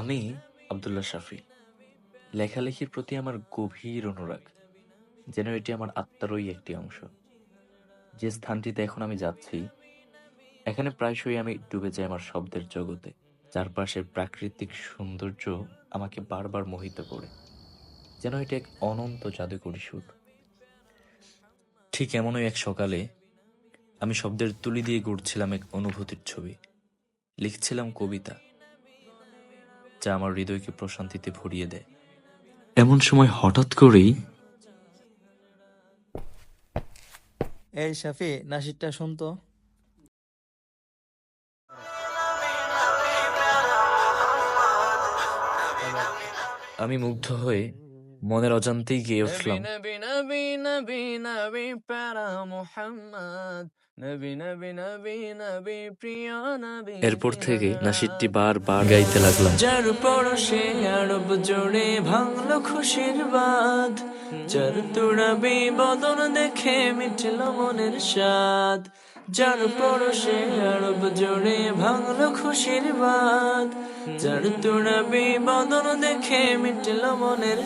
আমি আব্দুল্লাহ শাফি। লেখালেখির প্রতি আমার গভীর অনুরাগ, যেন এটি আমার আত্মারই একটি অংশ। যে স্থানটিতে এখন আমি যাচ্ছি, এখানে প্রায়শই আমি ডুবে যাই আমার শব্দের জগতে, চারপাশের প্রাকৃতিক সৌন্দর্য আমাকে বারবার মোহিত করে, যেন এটি এক অনন্ত জাদুকরী সুর। ঠিক এমনই এক সকালে আমি শব্দের তুলি দিয়ে গড়ছিলাম এক অনুভূতির ছবি, লিখছিলাম কবিতা যা আমার হৃদয়কে প্রশান্তিতে ভরিয়ে দেয়। এমন সময় হঠাৎ করেই এই শাফি নাসিরটা শুনতো আমি মুগ্ধ হয়ে মনের অজান্তেই গিয়ে উঠলাম। এরপর থেকে নাসিরটি বারবার গাইতে লাগলাম। যার পরশে আরব জোড়ে ভাঙলো খুশির বাদ যার তুড়াবি বদন দেখে মিটল মনের স্বাদ। যার পরশে আরব জোড়ে ভাঙলো খুশির বাদ যার তুড়াবি বদন দেখে মিটল মনের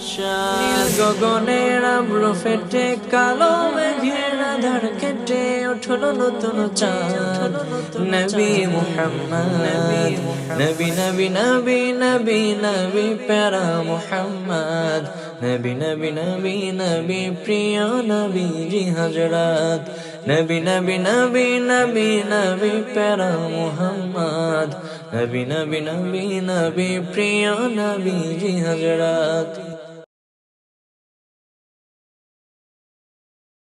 নীল গগনের আব্র ফেটে, কালো মেঘের আধার কেটে উঠল নতুন চাঁদ। নবী মুহাম্মদ, নবী নবী নবী নবী নবী, প্যারা মুহাম্মদ। নবী নবী নবী নবী, প্রিয় নবী জি হজরত নবী নবী নবী নবী নবী প্যারা মোহাম্মদ নবী নবী নবী নবী প্রিয় নবী জি হজরত